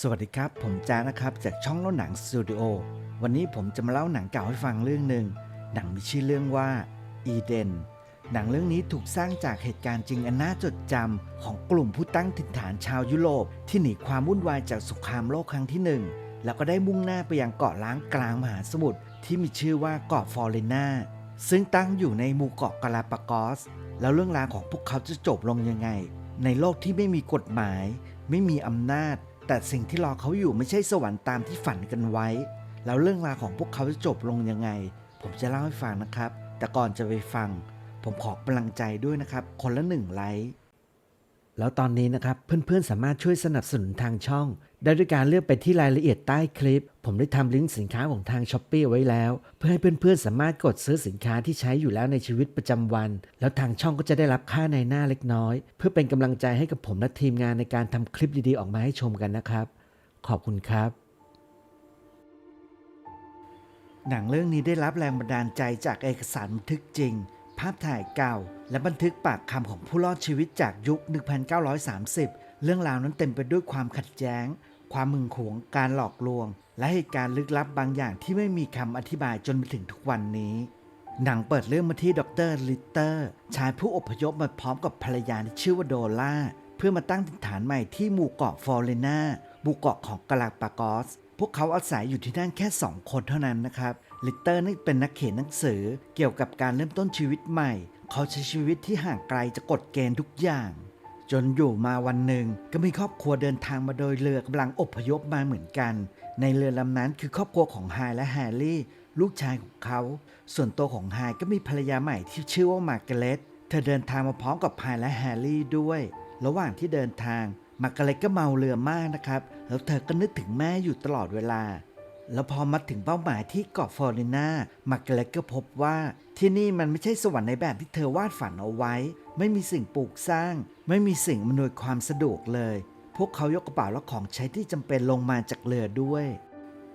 สวัสดีครับ ผมจ้านะครับจากช่องเล่าหนังสตูดิโอวันนี้ผมจะมาเล่าหนังเก่าให้ฟังเรื่องหนึ่งหนังมีชื่อเรื่องว่าอีเดนหนังเรื่องนี้ถูกสร้างจากเหตุการณ์จริงอันน่าจดจำของกลุ่มผู้ตั้งถิ่นฐานชาวยุโรป ที่หนีความวุ่นวายจากสงครามโลกครั้งที่หนึ่งแล้วก็ได้มุ่งหน้าไปยังเกาะล้างกลางมหาสมุทรที่มีชื่อว่าเกาะฟลอเรนาซึ่งตั้งอยู่ในหมู่เกาะกาลาปากอส แล้วเรื่องราวของพวกเขาจะจบลงยังไง ในโลกที่ไม่มีกฎหมาย ไม่มีอำนาจ แต่สิ่งที่รอเขาอยู่ไม่ใช่สวรรค์ตามที่ฝันกันไว้ แล้วเรื่องราวของพวกเขาจะจบลงยังไง ผมจะเล่าให้ฟังนะครับ แต่ก่อนจะไปฟัง ผมขอกำลังใจด้วยนะครับ คนละหนึ่งไลค์ แล้วตอนนี้นะครับเพื่อนๆสามารถช่วยสนับสนุนทางช่อง ได้ด้วยการเลือกไปที่รายละเอียดใต้คลิป ผมได้ทำลิงก์สินค้าของทางช้อปปีไว้แล้ว เพื่อให้เพื่อนๆสามารถกดซื้อสินค้าที่ใช้อยู่แล้วในชีวิตประจำวัน แล้วทางช่องก็จะได้รับค่าในหน้าเล็กน้อย เพื่อเป็นกำลังใจให้กับผมและทีมงานในการทำคลิปดีๆออกมาให้ชมกันนะครับ ขอบคุณครับ หนังเรื่องนี้ได้รับแรงบันดาลใจจากเอกสารบันทึกจริง ภาพถ่ายเก่า และบันทึกปากคำของผู้รอดชีวิตจากยุค 1930 เรื่องราวนั้นเต็มไปด้วยความขัดแย้ง ความมึงขวงการหลอกลวง และเหตุการณ์ลึกลับบางอย่างที่ไม่มีคำอธิบายจนมาถึงทุกวันนี้หนังเปิดเรื่องมาที่ดรลิตเตอร์ ชายผู้อพยพมาพร้อมกับภรรยาที่ชื่อว่าโดล่า เพื่อมาตั้งถิ่นฐานใหม่ที่หมู่เกาะฟอร์เรนาหมู่เกาะของกาลาปากอส พวกเขาอาศัยอยู่ที่นั่นแค่ 2 คนเท่านั้นนะครับ ลิตเตอร์นี่เป็นนักเขียนหนังสือเกี่ยวกับการเริ่มต้นชีวิตใหม่ เขาใช้ชีวิตที่ห่างไกลจากกฎเกณฑ์ทุกอย่าง จนอยู่มาวันหนึ่งก็มีครอบครัวเดินทางมาโดยเรือกำลังอพยพมาเหมือนกัน ในเรือลำนั้นคือครอบครัวของไฮและแฮร์รี่ ลูกชายของเขา ส่วนตัวของไฮก็มีภรรยาใหม่ที่ชื่อว่ามาร์กาเร็ตเธอเดินทางมาพร้อมกับไฮและแฮร์รี่ด้วย ระหว่างที่เดินทางมาร์กาเร็ตก็เมาเรือมากนะครับ แล้วเธอก็นึกถึงแม่อยู่ตลอดเวลา แล้วพอมาถึงเป้าหมายที่เกาะฟลอรินามาร์กาเร็ตก็พบว่า ที่นี่มันไม่ใช่สวรรค์ในแบบที่เธอวาดฝันเอาไว้ ไม่มีสิ่งปลูกสร้าง ไม่มีสิ่งอำนวยความสะดวกเลย พวกเขายกกระเป๋าและของใช้ที่จำเป็นลงมาจากเรือด้วย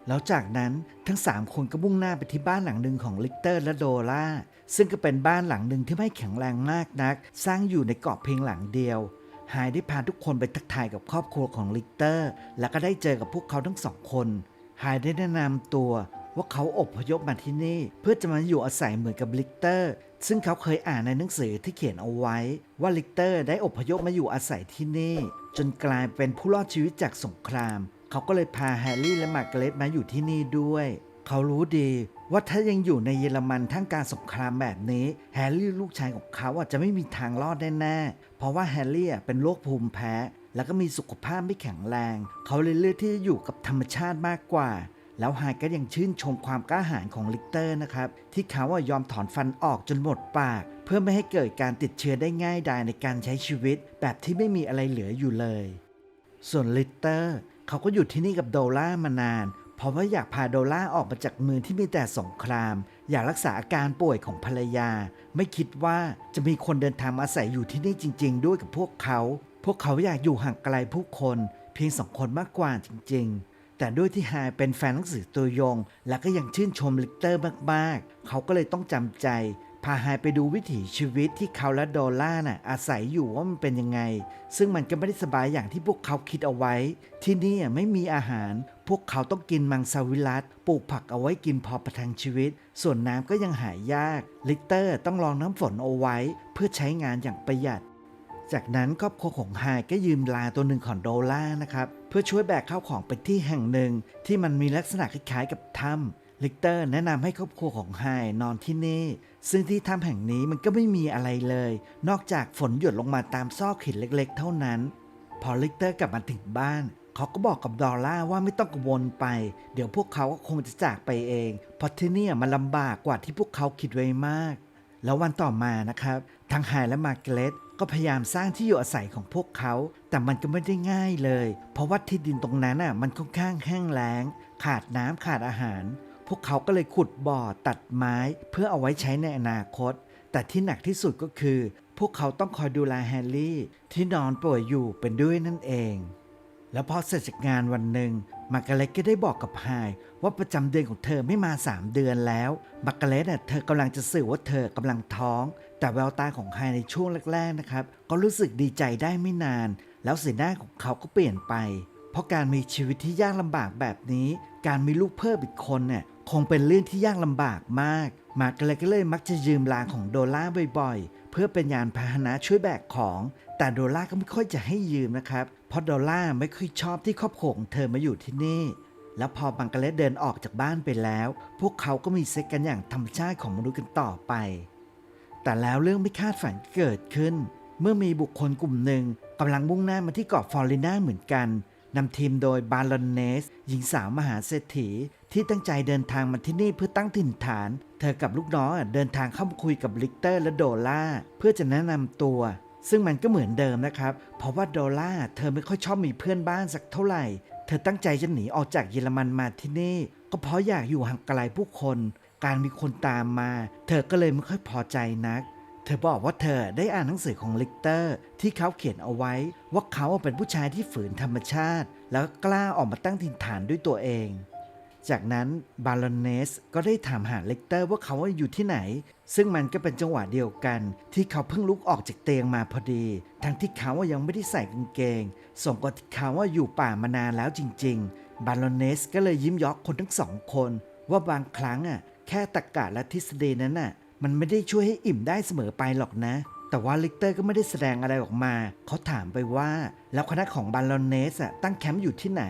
แล้วจากนั้นทั้ง3คนก็มุ่งหน้าไปที่บ้านหลังหนึ่งของลิกเตอร์และโดล่าซึ่งก็เป็นบ้านหลังหนึ่งที่ไม่แข็งแรงมากนัก สร้างอยู่ในเกาะเพียงหลังเดียวไฮได้พาทุกคนไปทักทายกับครอบครัวของลิกเตอร์ และก็ได้เจอกับพวกเขาทั้งสองคน ไฮได้แนะนำตัวว่าเขาอพยพมาที่นี่ เพื่อจะมาอยู่อาศัยเหมือนกับลิกเตอร์ ซึ่งเขาเคยอ่านในหนังสือที่เขียนเอาไว้ ว่าลิกเตอร์ได้อพยพมาอยู่อาศัยที่นี่ จนกลายเป็นผู้รอดชีวิตจากสงคราม เขาก็เลยพาแฮร์รี่และมาร์กาเร็ตมาอยู่ที่นี่ด้วย เขารู้ดีว่าถ้ายังอยู่ในเยอรมันทั้งการสงครามแบบนี้ แฮร์รี่ลูกชายของเขาอะจะไม่มีทางรอดแน่ๆเพราะว่าแฮร์รี่เป็นโรคภูมิแพ้ แล้วก็มีสุขภาพไม่แข็งแรง เขาเลยเลือกที่จะอยู่กับธรรมชาติมากกว่า แล้วไฮก็ยังชื่นชมความกล้าหาญของลิกเตอร์นะครับ ที่เขาอะยอมถอนฟันออกจนหมดปาก เพื่อไม่ให้เกิดการติดเชื้อได้ง่ายดายในการใช้ชีวิต แบบที่ไม่มีอะไรเหลืออยู่เลย ส่วนลิตเตอร์เขาก็อยู่ที่นี่กับโดล่ามานาน เพราะว่าอยากพาโดล่าออกมาจากเมืองที่มีแต่สงคราม อยากรักษาอาการป่วยของภรรยา ไม่คิดว่าจะมีคนเดินทางมาอาศัยอยู่ที่นี่จริง ๆ ด้วยกับพวกเขา พวกเขาอยากอยู่ห่างไกลผู้คนเพียงสองคนมากกว่าจริง ๆ แต่ด้วยที่ไฮายเป็นแฟนหนังสือตัวยง และก็ยังชื่นชมลิกเตอร์มากๆ เขาก็เลยต้องจำใจ พาไฮายไปดูวิถีชีวิตที่เขาและโดล่าน่ะอาศัยอยู่ว่ามันเป็นยังไง ซึ่งมันก็ไม่ได้สบายอย่างที่พวกเขาคิดเอาไว้ ที่นี่ไม่มีอาหาร พวกเขาต้องกินมังสวิรัตปลูกผักเอาไว้กินพอประทังชีวิต ส่วนน้ำก็ยังหายาก ลิกเตอร์ต้องรองน้ำฝนเอาไว้ เพื่อใช้งานอย่างประหยัด จากนั้นครอบครัวของไฮก็ยืมลาตัวหนึ่งของโดล่านะครับเพื่อช่วยแบกข้าวของไปที่แห่งหนึ่ง ที่มันมีลักษณะคล้ายๆกับถ้ำลิกเตอร์แนะนำให้ครอบครัวของไฮนอนที่นี่ ซึ่งที่ถ้ำแห่งนี้มันก็ไม่มีอะไรเลย นอกจากฝนหยดลงมาตามซอกหินเล็กๆ เท่านั้น พอลิกเตอร์กลับมาถึงบ้านเขาก็บอกกับดอลล่าว่าไม่ต้องกังวลไป เดี๋ยวพวกเขาก็คงจะจากไปเอง เพราะที่นี่มันลำบากกว่าที่พวกเขาคิดไว้มาก แล้ววันต่อมานะครับ ทั้งไฮและมาเกรต ก็พยายามสร้างที่อยู่อาศัยของพวกเขา แต่มันก็ไม่ได้ง่ายเลย เพราะว่าที่ดินตรงนั้นอะมันค่อนข้างแห้งแล้ง ขาดน้ำขาดอาหาร พวกเขาก็เลยขุดบ่อตัดไม้เพื่อเอาไว้ใช้ในอนาคต แต่ที่หนักที่สุดก็คือ พวกเขาต้องคอยดูแลแฮร์รี่ ที่นอนป่วยอยู่เป็นด้วยนั่นเอง แล้วพอเสร็จจากงานวันหนึ่งมาร์กาเร็ตก็ได้บอกกับไฮ ว่าประจำเดือนของเธอไม่มา 3 เดือนแล้วมาร์กาเร็ตน่ะเธอกำลังจะสื่อว่าเธอกำลังท้อง แต่แววตาของไฮในช่วงแรกๆนะครับ ก็รู้สึกดีใจได้ไม่นาน แล้วสีหน้าของเขาก็เปลี่ยนไป เพราะการมีชีวิตที่ยากลำบากแบบนี้ การมีลูกเพิ่มอีกคนเนี่ยคงเป็นเรื่องที่ยากลำบากมาก มาร์กเลยก็เลยมักจะยืมลางของโดล่าบ่อยๆ เพื่อเป็นยานพาหนะช่วยแบกของ แต่โดล่าก็ไม่ค่อยจะให้ยืมนะครับ เพราะโดล่าไม่ค่อยชอบที่ครอบครัวของเธอมาอยู่ที่นี่ แล้วพอบังกาเลสเดินออกจากบ้านไปแล้ว พวกเขาก็มีเซ็กกันอย่างธรรมชาติของมนุษย์กันต่อไป แต่แล้วเรื่องไม่คาดฝันเกิดขึ้น เมื่อมีบุคคลกลุ่มหนึ่งกำลังมุ่งหน้ามาที่เกาะฟลอริดาเหมือนกันนำทีมโดยบาลอนเนส หญิงสาวมหาเศรษฐี ที่ตั้งใจเดินทางมาที่นี่เพื่อตั้งถิ่นฐาน เธอกับลูกน้องเดินทางเข้ามาคุยกับลิกเตอร์และโดล่าเพื่อจะแนะนำตัว ซึ่งมันก็เหมือนเดิมนะครับ เพราะว่าโดล่าเธอไม่ค่อยชอบมีเพื่อนบ้านสักเท่าไหร่ เธอตั้งใจจะหนีออกจากเยอรมันมาที่นี่ ก็เพราะอยากอยู่ห่างไกลผู้คน การมีคนตามมา เธอก็เลยไม่ค่อยพอใจนัก เธอบอกว่าเธอได้อ่านหนังสือของลิกเตอร์ ที่เขาเขียนเอาไว้ ว่าเขาเป็นผู้ชายที่ฝืนธรรมชาติ แล้วก็กล้าออกมาตั้งถิ่นฐานด้วยตัวเอง จากนั้นบาลอนเนสก็ได้ถามหาเลกเตอร์ว่าเขาอยู่ที่ไหน ซึ่งมันก็เป็นจังหวะเดียวกัน ที่เขาเพิ่งลุกออกจากเตียงมาพอดี ทั้งที่เขายังไม่ได้ใส่กางเกง ส่งกบที่เขาว่าอยู่ป่ามานานแล้วจริง ๆ บาลอนเนสก็เลยยิ้มยอกคนทั้งสองคน ว่าบางครั้งอะแค่ตรกกะและทฤษฎีนั้นอะมันไม่ได้ช่วยให้อิ่มได้เสมอไปหรอกนะ แต่ว่าลิกเตอร์ก็ไม่ได้แสดงอะไรออกมา เขาถามไปว่า แล้วคณะของบาลอนเนสอะตั้งแคมป์อยู่ที่ไหน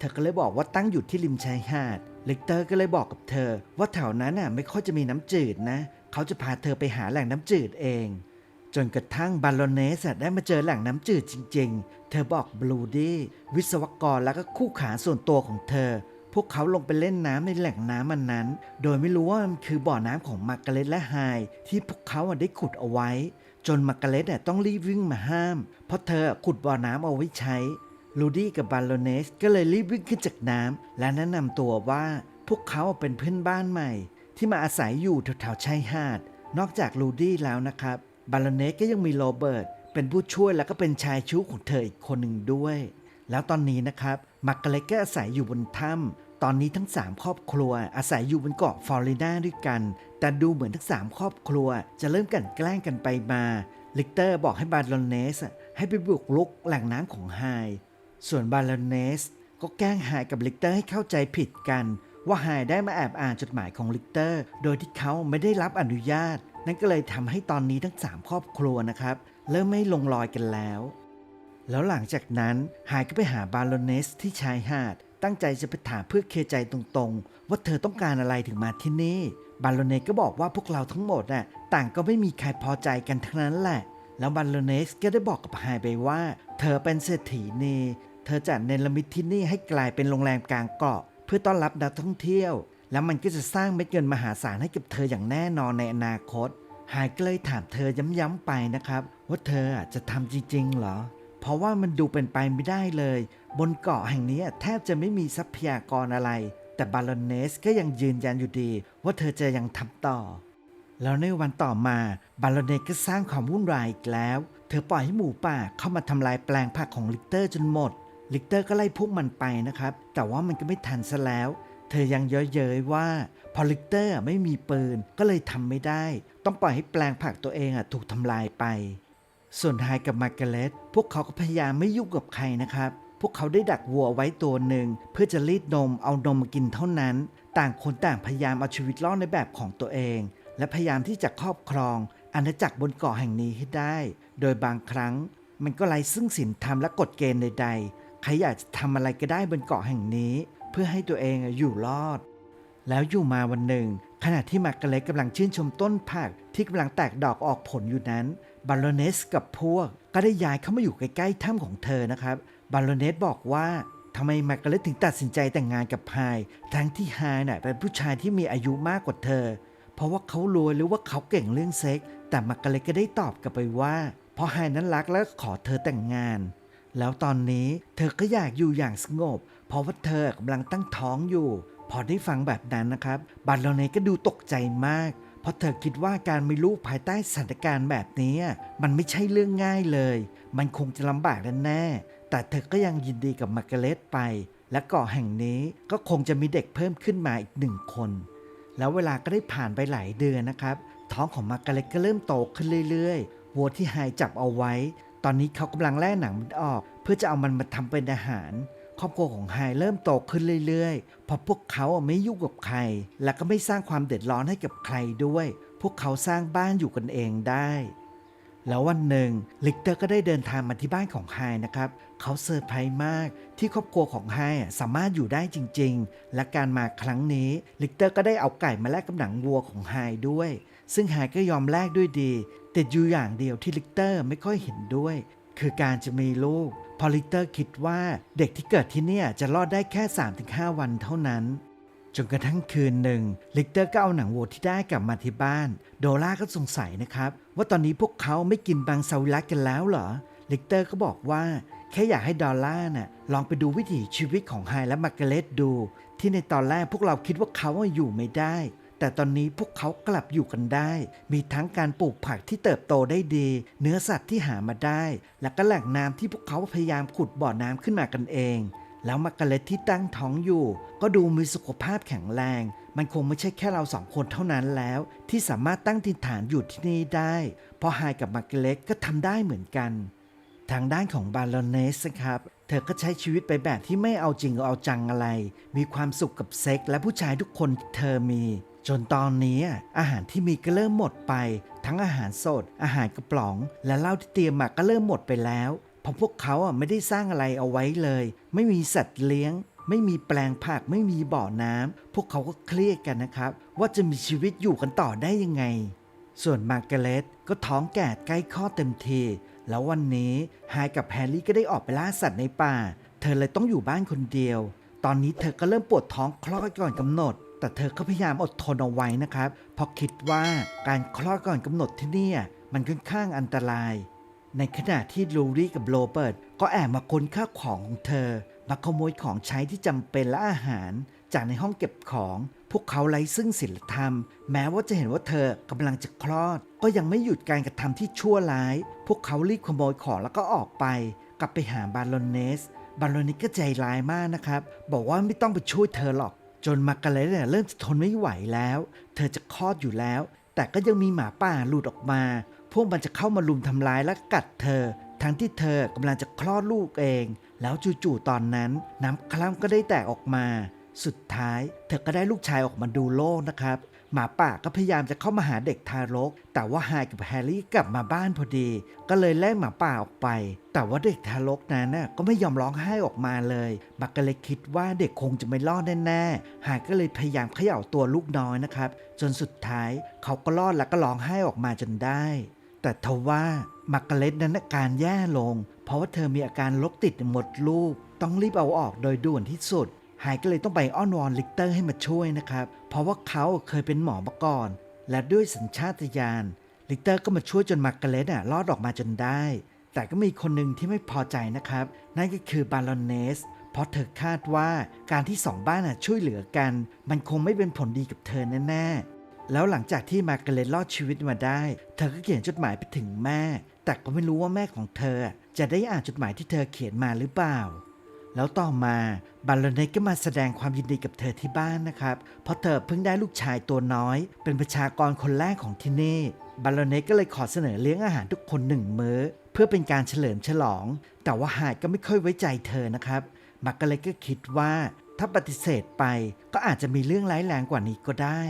เธอก็เลยบอกว่าตั้งอยู่ที่ริมชายหาด เลกเตอร์ก็เลยบอกกับเธอ ว่าแถวนั้นน่ะไม่ค่อยจะมีน้ำจืดนะ เขาจะพาเธอไปหาแหล่งน้ำจืดเอง จนกระทั่งบาลอนเนสได้มาเจอแหล่งน้ำจืดจริง ๆ เธอบอกบลูดี้วิศวกรแล้วก็คู่ขาส่วนตัวของเธอ พวกเขาลงไปเล่นน้ำในแหล่งน้ำมันนั้น โดยไม่รู้ว่ามันคือบ่อน้ำของมาร์กาเร็ตและไฮที่พวกเขาได้ขุดเอาไว้ จนมาร์กาเร็ตต้องรีบวิ่งมาห้าม เพราะเธอขุดบ่อน้ำเอาไว้ใช้ ลูดี้กับบาโลเนสก็เลยรีบวิ่งขึ้นจากน้ำและแนะนำตัวว่าพวกเขาเป็นเพื่อนบ้านใหม่ ที่มาอาศัยอยู่แถวๆชายหาด นอกจากลูดี้แล้วนะครับ บาโลเนสก็ยังมีโรเบิร์ตเป็นผู้ช่วยแล้วก็เป็นชายชู้ของเธออีกคนหนึ่งด้วย แล้วตอนนี้นะครับมาร์กาเร็ตก็อาศัยอยู่บนถ้ำตอนนี้ทั้ง 3 ครอบครัว อาศัยอยู่บนเกาะฟลอริดาด้วยกัน แต่ดูเหมือนทั้ง 3 ครอบครัว จะเริ่มกันแกล้งกันไปมา ลิกเตอร์บอกให้บาโลเนสให้ไปบุกรุกแหล่งน้ำของไฮ ส่วนบาลอนเนสก็แกล้งไฮกับลิกเตอร์ให้เข้าใจผิดกัน ว่าไฮได้มาแอบอ่านจดหมายของลิกเตอร์ โดยที่เขาไม่ได้รับอนุญาต นั่นก็เลยทำให้ตอนนี้ทั้ง 3 ครอบครัวนะครับเริ่มไม่ลงรอยกันแล้ว แล้วหลังจากนั้นไฮก็ไปหาบาลอนเนสที่ชายหาด ตั้งใจจะไปถามเพื่อเคลียร์ใจตรงๆ ว่าเธอต้องการอะไรถึงมาที่นี่ บาลอนเนสก็บอกว่าพวกเราทั้งหมดน่ะต่างก็ไม่มีใครพอใจกันทั้งนั้นแหละแล้วบัลโลเนสก็ได้บอกกับไฮไปว่า เธอเป็นเศรษฐีนี ธอจะเนรมิตที่นี่ให้กลายเป็นโรงแรมกลางเกาะ เพื่อต้อนรับนักท่องเที่ยว แล้วมันก็จะสร้างเม็ดเงินมหาศาลให้กับเธออย่างแน่นอนในอนาคตไฮก็เลยถามเธอย้ำๆไปนะครับว่าเธออะจะทำจริงๆเหรอ เพราะว่ามันดูเป็นไปไม่ได้เลย บนเกาะแห่งนี้แทบจะไม่มีทรัพยากรอะไร แต่บาลอนเนสก็ยังยืนยันอยู่ดี ว่าเธอจะยังทำต่อ แล้วในวันต่อมาบาลอนเนสก็สร้างความวุ่นวายอีกแล้ว เธอปล่อยให้หมูป่าเข้ามาทำลายแปลงผักของลิกเตอร์จนหมด ลิกเตอร์ก็ไล่พวกมันไปนะครับ แต่ว่ามันก็ไม่ทันซะแล้ว เธอยังเย้ยเย้ยว่าพอลิกเตอร์ไม่มีปืนก็เลยทำไม่ได้ ต้องปล่อยให้แปลงผักตัวเองอะถูกทำลายไป ส่วนไฮกับมาร์กาเร็ตพวกเขาก็พยายามไม่ยุ่งกับใครนะครับ พวกเขาได้ดักวัวไว้ตัวหนึ่ง เพื่อจะรีดนมเอานมมากินเท่านั้น ต่างคนต่างพยายามเอาชีวิตรอดในแบบของตัวเอง และพยายามที่จะครอบครอง อาณาจักรบนเกาะแห่งนี้ให้ได้ โดยบางครั้งมันก็ไร้ซึ่งศีลธรรมและกฎเกณฑ์ใดๆ ใครอยากจะทำอะไรก็ได้บนเกาะแห่งนี้ เพื่อให้ตัวเองอยู่รอด แล้วอยู่มาวันหนึ่ง ขณะที่มาร์กาเร็ตกำลังชื่นชมต้นผักที่กำลังแตกดอกออกผลอยู่นั้นบาโลเนสกับพวก ก็ได้ย้ายเข้ามาอยู่ใกล้ๆถ้ำของเธอนะครับบาโลเนสบอกว่าทำไมมาร์กาเร็ตถึงตัดสินใจแต่งงานกับไฮทั้งที่ไฮน่ะเป็นผู้ชายที่มีอายุมากกว่าเธอ เพราะว่าเขารวยหรือว่าเขาเก่งเรื่องเซ็กส์แต่มาร์กาเร็ตก็ได้ตอบกลับไปว่า เพราะไฮนั้นรักและขอเธอแต่งงาน แล้วตอนนี้เธอก็อยากอยู่อย่างสงบ เพราะว่าเธอกำลังตั้งท้องอยู่ พอได้ฟังแบบนั้นนะครับบัตรโลเนก็ดูตกใจมาก เพราะเธอคิดว่าการมีลูกภายใต้สถานการณ์แบบนี้ มันไม่ใช่เรื่องง่ายเลย มันคงจะลำบากแน่แต่เธอก็ยังยินดีกับมาร์กาเร็ตไป และเกาะแห่งนี้ก็คงจะมีเด็กเพิ่มขึ้นมาอีกหนึ่งคน แล้วเวลาก็ได้ผ่านไปหลายเดือนนะครับ ท้องของมาร์กาเร็ตก็เริ่มโตขึ้นเรื่อยๆวัวที่ไฮจับเอาไว้ ตอนนี้เขากำลังแล่หนังมันออก เพื่อจะเอามันมาทำเป็นอาหาร ครอบครัวของไฮเริ่มโตขึ้นเรื่อยๆ เพราะพวกเขาไม่ยุ่งกับใคร และก็ไม่สร้างความเดือดร้อนให้กับใครด้วย พวกเขาสร้างบ้านอยู่กันเองได้ แล้ววันหนึ่งลิกเตอร์ก็ได้เดินทางมาที่บ้านของไฮนะครับ เขาเซอร์ไพรส์มากที่ครอบครัวของไฮสามารถอยู่ได้จริง ๆ และการมาครั้งนี้ลิกเตอร์ก็ได้เอาไก่มาแลกกับหนังวัวของไฮด้วย ซึ่งไฮก็ยอมแลกด้วยดี แต่อยู่อย่างเดียวที่ลิกเตอร์ไม่ค่อยเห็นด้วย คือการจะมีลูกพอลิกเตอร์คิดว่าเด็กที่เกิดที่เนี่ยจะรอดได้แค่ 3-5 วันเท่านั้นจนกระทั่งคืนหนึ่ง ลิกเตอร์ก็เอาหนังวัวที่ได้กลับมาที่บ้าน โดล่าก็สงสัยนะครับ ว่าตอนนี้พวกเขาไม่กินบางซาวิลัสกันแล้วเหรอ ลิกเตอร์ก็บอกว่า แค่อยากให้ดอลล่าน่ะลองไปดูวิถีชีวิตของไฮและมาร์กาเร็ตดู ที่ในตอนแรกพวกเราคิดว่าเขาอยู่ไม่ได้ แต่ตอนนี้พวกเขากลับอยู่กันได้ มีทั้งการปลูกผักที่เติบโตได้ดี เนื้อสัตว์ที่หามาได้ และก็แหล่งน้ำที่พวกเขาพยายามขุดบ่อน้ำขึ้นมากันเอง แล้วมาร์กาเร็ตที่ตั้งท้องอยู่ ก็ดูมีสุขภาพแข็งแรง มันคงไม่ใช่แค่เราสองคนเท่านั้นแล้ว ที่สามารถตั้งถิ่นฐานอยู่ที่นี่ได้ เพราะไฮกับมากาเร็ตก็ทำได้เหมือนกัน ทางด้านของบาลอนเนสนะครับ เธอก็ใช้ชีวิตไปแบบที่ไม่เอาจริงเอาจังอะไร มีความสุขกับเซ็กและผู้ชายทุกคนเธอมี จนตอนนี้อาหารที่มีก็เริ่มหมดไป ทั้งอาหารสด อาหารกระป๋อง และเหล้าที่เตรียมมาก็เริ่มหมดไปแล้วเพราะพวกเขาอะไม่ได้สร้างอะไรเอาไว้เลย ไม่มีสัตว์เลี้ยง ไม่มีแปลงผักไม่มีบ่อน้ำพวกเขาก็เครียดกันนะครับ ว่าจะมีชีวิตอยู่กันต่อได้ยังไง ส่วนมาร์กาเร็ตก็ท้องแก่ใกล้คลอดเต็มที แล้ววันนี้ไฮกับแฮร์รี่ก็ได้ออกไปล่าสัตว์ในป่า เธอเลยต้องอยู่บ้านคนเดียว ตอนนี้เธอก็เริ่มปวดท้องคลอดก่อนกำหนด แต่เธอก็พยายามอดทนเอาไว้นะครับ เพราะคิดว่าการคลอดก่อนกำหนดที่นี่มันค่อนข้างอันตราย ในขณะที่ลูรี่กับโรเบิร์ตก็แอบมาค้นข้าวของของเธอ มาขโมยของใช้ที่จำเป็นและอาหาร จากในห้องเก็บของ พวกเขาไร้ซึ่งศีลธรรม แม้ว่าจะเห็นว่าเธอกำลังจะคลอด ก็ยังไม่หยุดการกระทำที่ชั่วร้าย พวกเขารีบขโมยของแล้วก็ออกไป กลับไปหาบาลอนเนส บาลอนเนสก็ใจร้ายมากนะครับ บอกว่าไม่ต้องไปช่วยเธอหรอก จนมาร์กาเร็ตเนี่ยเริ่มจะทนไม่ไหวแล้ว เธอจะคลอดอยู่แล้ว แต่ก็ยังมีหมาป่าหลุดออกมา พวกมันจะเข้ามาลุมทำร้ายและกัดเธอ ทั้งที่เธอกำลังจะคลอดลูกเอง แล้วจู่ๆตอนนั้นน้ำคร่ำก็ได้แตกออกมา สุดท้าย เธอก็ได้ลูกชายออกมาดูโลกนะครับ หมาป่าก็พยายามจะเข้ามาหาเด็กทารก แต่ว่าไฮกับแฮร์รี่กลับมาบ้านพอดี ก็เลยไล่หมาป่าออกไป แต่ว่าเด็กทารกนั้นน่ะก็ไม่ยอมร้องไห้ออกมาเลยมักก็เลยคิดว่าเด็กคงจะไม่รอดแน่ๆไฮก็เลยพยายามเขย่าตัวลูกน้อยนะครับ จนสุดท้ายเขาก็รอดแล้วก็ร้องไห้ออกมาจนได้ แต่ทว่ามาร์กาเร็ตนั้นอาการแย่ลง เพราะว่าเธอมีอาการลกติดหมดลูก ต้องรีบเอาออกโดยด่วนที่สุด ไฮก็เลยต้องไปอ้อนวอนลิกเตอร์ให้มาช่วยนะครับ เพราะว่าเขาเคยเป็นหมอมาก่อน และด้วยสัญชาตญาณลิกเตอร์ก็มาช่วยจนมาร์กาเร็ตอะรอดออกมาจนได้ แต่ก็มีคนหนึ่งที่ไม่พอใจนะครับ นั่นก็คือบาลอนเนสเพราะเธอคาดว่าการที่สองบ้านอะช่วยเหลือกัน มันคงไม่เป็นผลดีกับเธอแน่ๆ แล้วหลังจากที่มาร์กาเร็ตรอดชีวิตมาได้ เธอก็เขียนจดหมายไปถึงแม่ แต่ก็ไม่รู้ว่าแม่ของเธอ จะได้อ่านจดหมายที่เธอเขียนมาหรือเปล่า แล้วต่อมาบาลอนเนตก็มาแสดงความยินดีกับเธอที่บ้านนะครับ เพราะเธอเพิ่งได้ลูกชายตัวน้อย เป็นประชากรคนแรกของที่นี่บาลอนเนตก็เลยขอเสนอเลี้ยงอาหารทุกคนหนึ่งมื้อ เพื่อเป็นการเฉลิมฉลอง แต่ว่าหายก็ไม่ค่อยไว้ใจเธอนะครับมักก็เลยก็คิดว่าถ้าปฏิเสธไปก็อาจจะมีเรื่องร้ายแรงกว่านี้ก็ได้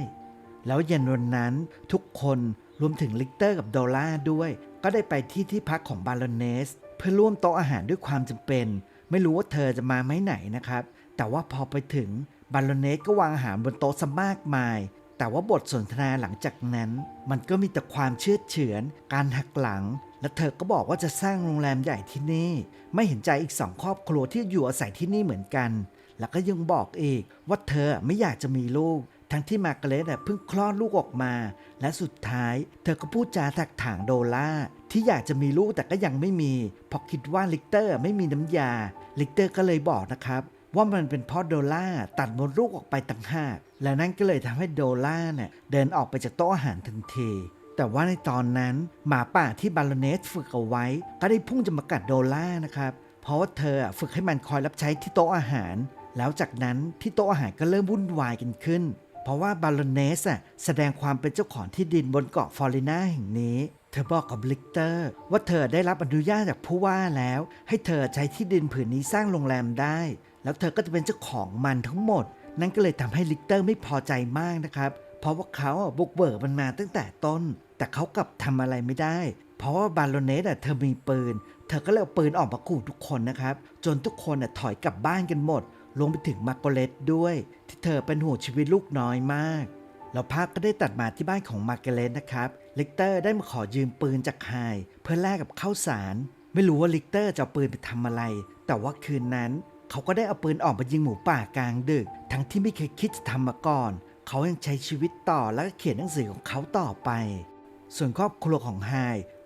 แล้วเย็นวันนั้นทุกคนรวมถึงลิกเตอร์กับโดล่าด้วย ก็ได้ไปที่ที่พักของบาลอนเนส เพื่อร่วมโต๊ะอาหารด้วยความจำเป็น ไม่รู้ว่าเธอจะมาไหมไหนนะครับ แต่ว่าพอไปถึงบาลอนเนสก็วางอาหารบนโต๊ะซะมากมาย แต่ว่าบทสนทนาหลังจากนั้น มันก็มีแต่ความเชื่อเฉือน การหักหลัง และเธอก็บอกว่าจะสร้างโรงแรมใหญ่ที่นี่ ไม่เห็นใจอีกสองครอบครัวที่อยู่อาศัยที่นี่เหมือนกัน แล้วก็ยังบอกอีกว่าเธอไม่อยากจะมีลูก ทั้งที่มาร์กเร็ตเพิ่งคลอดลูกออกมา และสุดท้าย เธอก็พูดจาถักถางโดล่าที่อยากจะมีลูกแต่ก็ยังไม่มีเพราะคิดว่าลิกเตอร์ไม่มีน้ำยา ลิกเตอร์ก็เลยบอกนะครับว่ามันเป็นเพราะโดล่าตัดมดลูกออกไปต่างหาก และนั่นก็เลยทำให้โดล่าเนี่ยเดินออกไปจากโต๊ะอาหารทันที แต่ว่าในตอนนั้นหมาป่าที่บาลเนสฝึกเอาไว้ ก็ได้พุ่งจะมากัดโดล่านะครับ เพราะว่าเธอฝึกให้มันคอยรับใช้ที่โต๊ะอาหาร แล้วจากนั้นที่โต๊ะอาหารก็เริ่มวุ่นวายกันขึ้น ราะว่าบาลเนสอะแสดงความเป็นเจ้าของที่ดินบนเกาะฟลอรินาแห่งนี้ เธอบอกกับลิกเตอร์ ว่าเธอได้รับอนุญาตจากผู้ว่าแล้ว ให้เธอใช้ที่ดินผืนนี้สร้างโรงแรมได้ แล้วเธอก็จะเป็นเจ้าของมันทั้งหมด นั่นก็เลยทำให้ลิกเตอร์ไม่พอใจมากนะครับ เพราะว่าเขาบุกเบิกมันมาตั้งแต่ต้น แต่เขากลับทำอะไรไม่ได้ เพราะว่าบาโลเนสอะเธอมีปืน เธอก็เลยเอาปืนออกมาขู่ทุกคนนะครับ จนทุกคนอะถอยกลับบ้านกันหมด รวมไปถึงมาร์โกเรตด้วย ที่เธอเป็นห่วงชีวิตลูกน้อยมากแล้วภาพก็ได้ตัดมาที่บ้านของมาร์เกเรตนะครับลิกเตอร์ได้มาขอยืมปืนจากไฮเพื่อแลกกับข้าวสาร ไม่รู้ว่าลิกเตอร์จะเอาปืนไปทำอะไร แต่ว่าคืนนั้น เขาก็ได้เอาปืนออกมายิงหมูป่ากลางดึก ทั้งที่ไม่เคยคิดจะทำมาก่อน เขายังใช้ชีวิตต่อแล้วก็เขียนหนังสือของเขาต่อไป ส่วนครอบครัวของไฮ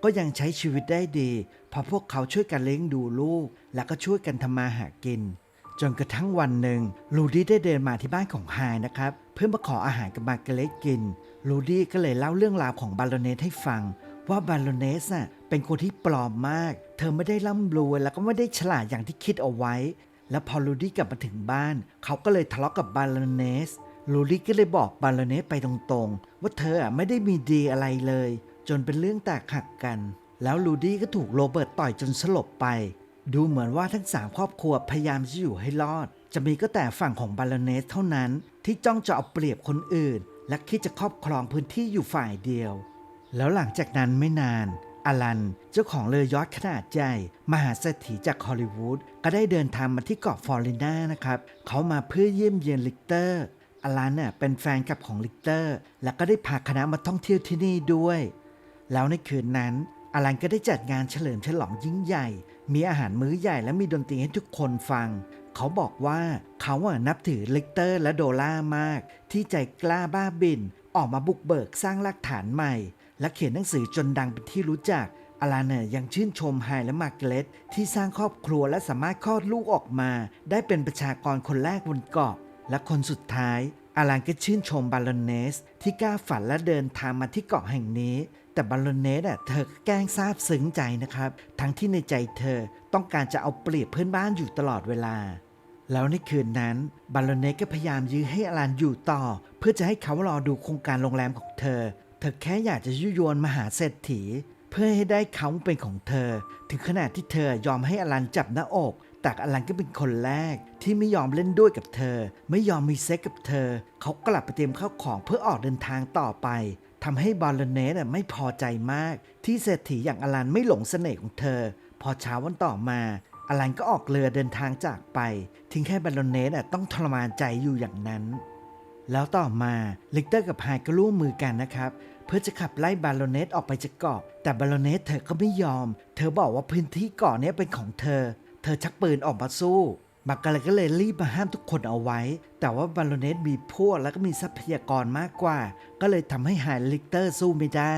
ก็ยังใช้ชีวิตได้ดี เพราะพวกเขาช่วยกันเลี้ยงดูลูก แล้วก็ช่วยกันทำมาหากิน จนกระทั่งวันหนึ่งลูดี้ได้เดินมาที่บ้านของไฮนะครับ เพื่อมาขออาหารกับมาร์เกเรตกินลูดี้ก็เลยเล่าเรื่องราวของบาโลเนสให้ฟัง ว่าบาโลเนสน่ะเป็นคนที่ปลอมมาก เธอไม่ได้ร่ำรวยแล้วก็ไม่ได้ฉลาดอย่างที่คิดเอาไว้ แล้วพอลูดี้กลับมาถึงบ้าน เขาก็เลยทะเลาะกับบาโลเนสลูดี้ก็เลยบอกบาโลเนสไปตรงๆ ว่าเธออะไม่ได้มีดีอะไรเลย จนเป็นเรื่องแตกหักกัน แล้วลูดี้ก็ถูกโรเบิร์ตต่อยจนสลบไป ดูเหมือนว่าทั้งสามครอบครัวพยายามจะอยู่ให้รอด จะมีก็แต่ฝั่งของบาลเนสเท่านั้น ที่จ้องจะเอาเปรียบคนอื่น และคิดจะครอบครองพื้นที่อยู่ฝ่ายเดียว แล้วหลังจากนั้นไม่นานอลันเจ้าของเรือยอทขนาดใหญ่มหาเศรษฐีจากฮอลลีวูดก็ได้เดินทางมาที่เกาะฟลอริดานะครับ เขามาเพื่อเยี่ยมเยียนลิกเตอร์อลันเน่ะเป็นแฟนคลับของลิกเตอร์ และก็ได้พาคณะมาท่องเที่ยวที่นี่ด้วย แล้วในคืนนั้นอลันก็ได้จัดงานเฉลิมฉลองยิ่งใหญ่ มีอาหารมื้อใหญ่และมีดนตรีให้ทุกคนฟัง เขาบอกว่าเขาอะนับถือลิกเตอร์และโดล่ามาก ที่ใจกล้าบ้าบิน ออกมาบุกเบิกสร้างรากฐานใหม่ และเขียนหนังสือจนดังเป็นที่รู้จักอลันเนี่ยยังชื่นชมไฮและมาร์เกเรตที่สร้างครอบครัวและสามารถคลอดลูกออกมา ได้เป็นประชากรคนแรกบนเกาะและคนสุดท้ายอลันก็ชื่นชมบาลอนเนส ที่กล้าฝันและเดินทางมาที่เกาะแห่งนี้ แต่บาลอนเนสอะเธอแกล้งซาบซึ้งใจนะครับ ทั้งที่ในใจเธอต้องการจะเอาเปรียบเพื่อนบ้านอยู่ตลอดเวลา แล้วในคืนนั้นบาลอนเนสก็พยายามยื้อให้อลันอยู่ต่อ เพื่อจะให้เขารอดูโครงการโรงแรมของเธอ เธอแค่อยากจะยุยวนมหาเศรษฐี เพื่อให้ได้เขาเป็นของเธอ ถึงขนาดที่เธอยอมให้อลันจับหน้าอกแต่อลันก็เป็นคนแรกที่ไม่ยอมเล่นด้วยกับเธอ ไม่ยอมมีเซ็กกับเธอ เขากลับไปเตรียมข้าวของเพื่อออกเดินทางต่อไป ทำให้บอลเนสไม่พอใจมาก ที่เศรษฐีอย่างอลันไม่หลงเสน่ห์ของเธอ พอเช้าวันต่อมาอลันก็ออกเรือเดินทางจากไป ทิ้งให้บอลเนสต้องทรมานใจอยู่อย่างนั้น แล้วต่อมาลิกเตอร์กับไฮก็ร่วมมือกันนะครับ เพื่อจะขับไล่บาโลเนสออกไปจากเกาะแต่บาโลเนสเธอก็ไม่ยอม เธอบอกว่าพื้นที่เกาะนี้เป็นของเธอ เธอชักปืนออกมาสู้ มาร์กาเลยก็เลยรีบมาห้ามทุกคนเอาไว้ แต่ว่าบาโลเนสมีพวกแล้วก็มีทรัพยากรมากกว่า ก็เลยทำให้ไฮละลิกเตอร์สู้ไม่ได้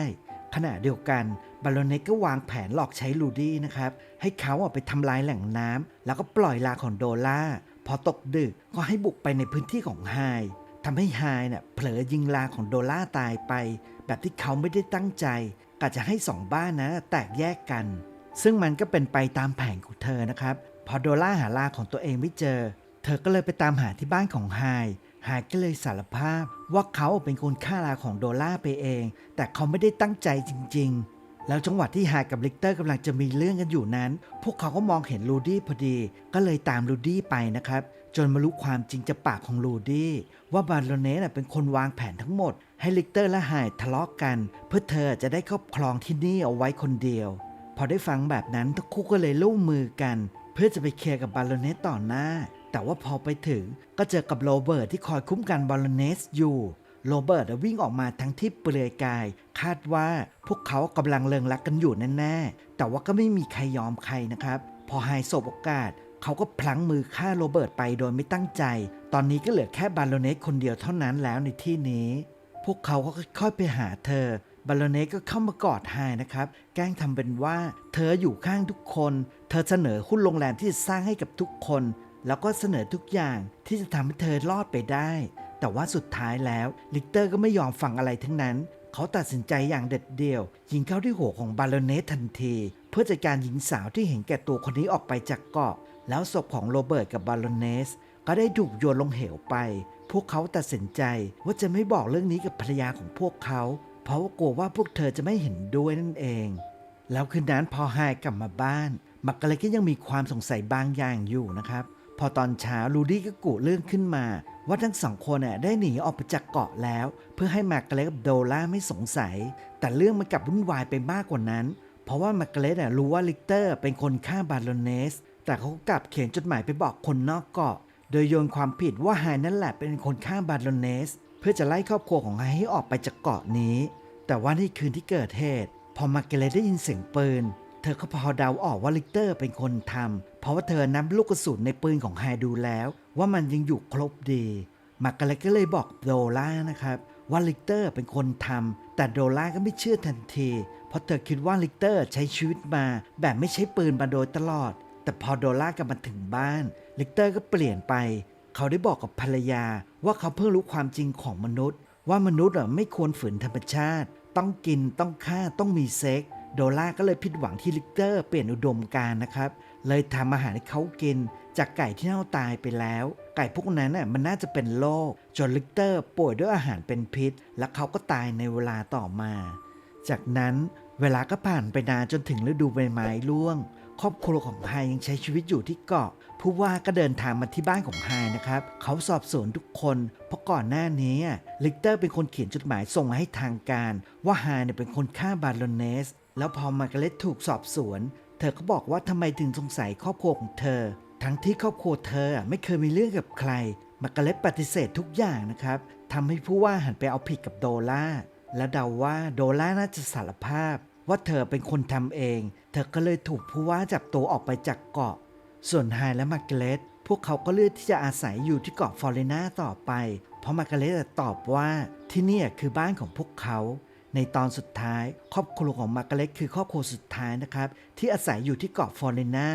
ขณะเดียวกันบาโลเนสก็วางแผนหลอกใช้ลูดี้นะครับ ให้เขาออกไปทำลายแหล่งน้ำแล้วก็ปล่อยลาของโดล่า พอตกดึกก็ให้บุกไปในพื้นที่ของไฮทำให้ไฮเนี่ยเผลอยิงลาของโดล่าตายไป แบบที่เขาไม่ได้ตั้งใจกะจะให้สองบ้านนะแตกแยกกัน ซึ่งมันก็เป็นไปตามแผนของเธอนะครับ พอโดล่าหาลาของตัวเองไม่เจอ เธอก็เลยไปตามหาที่บ้านของไฮไฮก็เลยสารภาพว่าเขาเป็นคนฆ่าลาของโดล่าไปเอง แต่เขาไม่ได้ตั้งใจจริง ๆ แล้วจังหวะที่ไฮกับลิกเตอร์กำลังจะมีเรื่องกันอยู่นั้น พวกเขาก็มองเห็นลูดี้พอดี ก็เลยตามลูดี้ไปนะครับ จนมารู้ความจริงจากปากของลูดี้ว่าบาโลเนสเป็นคนวางแผนทั้งหมด ให้ลิกเตอร์และไฮทะเลาะกัน เพื่อเธอจะได้ครอบครองที่นี่เอาไว้คนเดียวพอได้ฟังแบบนั้นทั้งคู่ก็เลยร่วมมือกัน เพื่อจะไปเคลียร์กับบาโลเนสต่อหน้า แต่ว่าพอไปถึงก็เจอกับโรเบิร์ตที่คอยคุ้มกันบาโลเนสอยู่โรเบิร์ตวิ่งออกมาทั้งที่เปลือยกาย คาดว่าพวกเขากำลังเลิงรักกันอยู่แน่ๆ แต่ว่าก็ไม่มีใครยอมใครนะครับ พอไฮสบโอกาส เขาก็พลั้งมือฆ่าโรเบิร์ตไปโดยไม่ตั้งใจ ตอนนี้ก็เหลือแค่บาโลเนสคนเดียวเท่านั้นแล้วในที่นี้ พวกเขาก็ค่อยๆไปหาเธอ บาลเนสก็เข้ามากอดไฮนะครับ แกล้งทำเป็นว่า เธออยู่ข้างทุกคน เธอเสนอหุ้นโรงแรมที่จะสร้างให้กับทุกคน แล้วก็เสนอทุกอย่างที่จะทำให้เธอรอดไปได้ แต่ว่าสุดท้ายแล้วลิกเตอร์ก็ไม่ยอมฟังอะไรทั้งนั้น เขาตัดสินใจอย่างเด็ดเดี่ยว ยิงเข้าที่หัวของบาลเนสทันที เพื่อจัดการหญิงสาวที่เห็นแก่ตัวคนนี้ออกไปจากเกาะ แล้วศพของโรเบิร์ตกับบาลเนสก็ได้ถูกโยนลงเหวไป พวกเขาตัดสินใจว่าจะไม่บอกเรื่องนี้กับภรรยาของพวกเขา เพราะว่ากลัวว่าพวกเธอจะไม่เห็นด้วยนั่นเอง แล้วคืนนั้นพอไฮกลับมาบ้านมักกะเลยก็ยังมีความสงสัยบางอย่างอยู่นะครับ พอตอนเช้าลูดี้ก็กุเรื่องขึ้นมา ว่าทั้งสองคนน่ะได้หนีออกไปจากเกาะแล้ว เพื่อให้มาร์กาเร็กับโดล่าไม่สงสัย แต่เรื่องมันกลับวุ่นวายไปมากกว่านั้น เพราะว่ามาร์กาเร็ตน่ะรู้ว่าลิกเตอร์เป็นคนฆ่าบาโลเนส แต่เขากลับเขียนจดหมายไปบอกคนนอกเกาะ โดยโยนความผิดว่าไฮนั่นแหละเป็นคนฆ่าบาโลเนส พื่อจะไล่ครอบครัวของไฮให้ออกไปจากเกาะนี้ แต่ว่าในคืนที่เกิดเหตุ พอมาร์กเรได้ยินเสียงปืน เธอก็พอเดาออกว่าลิกเตอร์เป็นคนทำเพราะว่าเธอนับลูกกระสุนในปืนของไฮดูแล้ว ว่ามันยังอยู่ครบดีมาร์กเรก็เลยบอกโดล่านะครับว่าลิกเตอร์เป็นคนทำแต่โดล่าก็ไม่เชื่อทันที เพราะเธอคิดว่าลิกเตอร์ใช้ชีวิตมา แบบไม่ใช้ปืนมาโดยตลอด แต่พอโดล่ากลับมาถึงบ้าน ลิกเตอร์ก็เปลี่ยนไป เขาได้บอกกับภรรยา ว่าเขาเพิ่งรู้ความจริงของมนุษย์ ว่ามนุษย์อะไม่ควรฝืนธรรมชาติ ต้องกินต้องฆ่าต้องมีเซ็กโดล่าก็เลยผิดหวังที่ลิกเตอร์เปลี่ยนอุดมการนะครับ เลยทำอาหารให้เขากิน จากไก่ที่เน่าตายไปแล้ว ไก่พวกนั้นน่ะมันน่าจะเป็นโรคจนลิกเตอร์ป่วยด้วยอาหารเป็นพิษ และเขาก็ตายในเวลาต่อมา จากนั้นเวลาก็ผ่านไปนานจนถึงฤดูใบไม้ร่วง ครอบครัวของไฮยังใช้ชีวิตอยู่ที่เกาะผู้ว่าก็เดินทางมาที่บ้านของไฮนะครับ เขาสอบสวนทุกคน เพราะก่อนหน้านี้ลิกเตอร์เป็นคนเขียนจดหมายส่งมาให้ทางการ ว่าไฮเนี่ยเป็นคนฆ่าบาโลเนส แล้วพอมาร์กาเร็ตถูกสอบสวน เธอก็บอกว่าทำไมถึงสงสัยครอบครัวของเธอ ทั้งที่ครอบครัวเธอไม่เคยมีเรื่องกับใครมาร์กาเร็ตปฏิเสธทุกอย่างนะครับทำให้ผู้ว่าหันไปเอาผิดกับโดล่าและเดาว่าโดล่าน่าจะสารภาพ ว่าเธอเป็นคนทำเอง เธอก็เลยถูกผู้ว่าจับตัวออกไปจากเกาะ ส่วนไฮและมาร์กเรตพวกเขาก็เลือกที่จะอาศัยอยู่ที่เกาะฟลอเรนาต่อไป เพราะมาร์กเรตตอบว่าที่นี่คือบ้านของพวกเขา ในตอนสุดท้าย ครอบครัวของมาร์กเรตคือครอบครัวสุดท้ายนะครับ ที่อาศัยอยู่ที่เกาะฟลอเรนา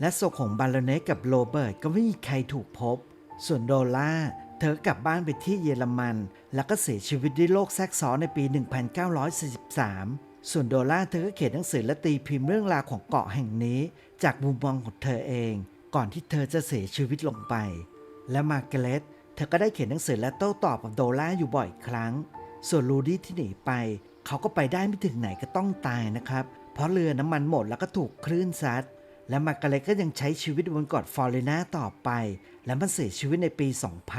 และศพของบาโลเนสกับโรเบิร์ตก็ไม่มีใครถูกพบ ส่วนโดล่าเธอกลับบ้านไปที่เยอรมัน แล้วก็เสียชีวิตด้วยโรคแทรกซ้อนในปี 1943 ส่วนโดล่าเธอก็เขียนหนังสือและตีพิมพ์เรื่องราวของเกาะแห่งนี้ จากมุมมองของเธอเอง ก่อนที่เธอจะเสียชีวิตลงไป และมาร์กเร็ตเธอก็ได้เขียนหนังสือและโต้ตอบกับโดล่าอยู่บ่อยครั้ง ส่วนลูดี้ที่หนีไป เขาก็ไปได้ไม่ถึงไหนก็ต้องตายนะครับ เพราะเรือน้ำมันหมดแล้วก็ถูกคลื่นซัด และมาร์กเร็ตก็ยังใช้ชีวิตบนเกาะฟลอเรนาต่อไป และมันเสียชีวิตในปี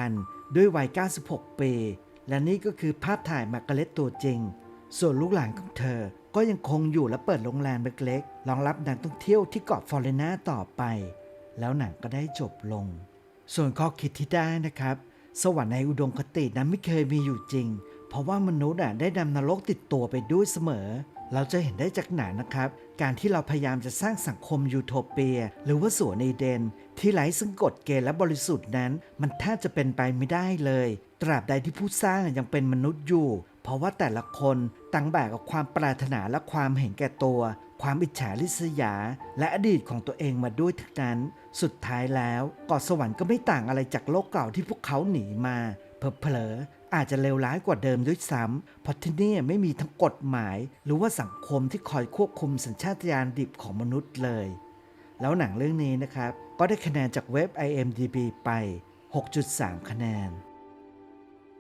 2000 ด้วยวัย 96 ปี และนี่ก็คือภาพถ่ายมาร์กเร็ตตัวจริง ส่วนลูกหลานของเธอก็ยังคงอยู่และเปิดโรงแรมเล็กๆรองรับนักท่องเที่ยวที่เกาะฟลอเรนาต่อไป แล้วหนังก็ได้จบลง ส่วนข้อคิดที่ได้นะครับ สวรรค์ในอุดมคตินั้นไม่เคยมีอยู่จริง เพราะว่ามนุษย์อะได้นำนรกติดตัวไปด้วยเสมอ เราจะเห็นได้จากหนังนะครับ การที่เราพยายามจะสร้างสังคมยูโทเปีย หรือว่าสวนเอเดน ที่ไร้ซึ่งกฎเกณฑ์และบริสุทธิ์นั้น มันแทบจะเป็นไปไม่ได้เลย ตราบใดที่ผู้สร้างยังเป็นมนุษย์อยู่ เพราะว่าแต่ละคน ตั้งแบกกับความปรารถนาและความเห็นแก่ตัว ความอิจฉาริษยา และอดีตของตัวเองมาด้วยทั้งนั้น สุดท้ายแล้วเกาะสวรรค์ก็ไม่ต่างอะไรจากโลกเก่าที่พวกเขาหนีมาเผลอๆอาจจะเลวร้ายกว่าเดิมด้วยซ้ำเพราะที่นี่ไม่มีทั้งกฎหมาย หรือว่าสังคมที่คอยควบคุมสัญชาตญาณดิบของมนุษย์เลย แล้วหนังเรื่องนี้นะครับ ก็ได้คะแนนจากเว็บ IMDb ไป 6.3 คะแนน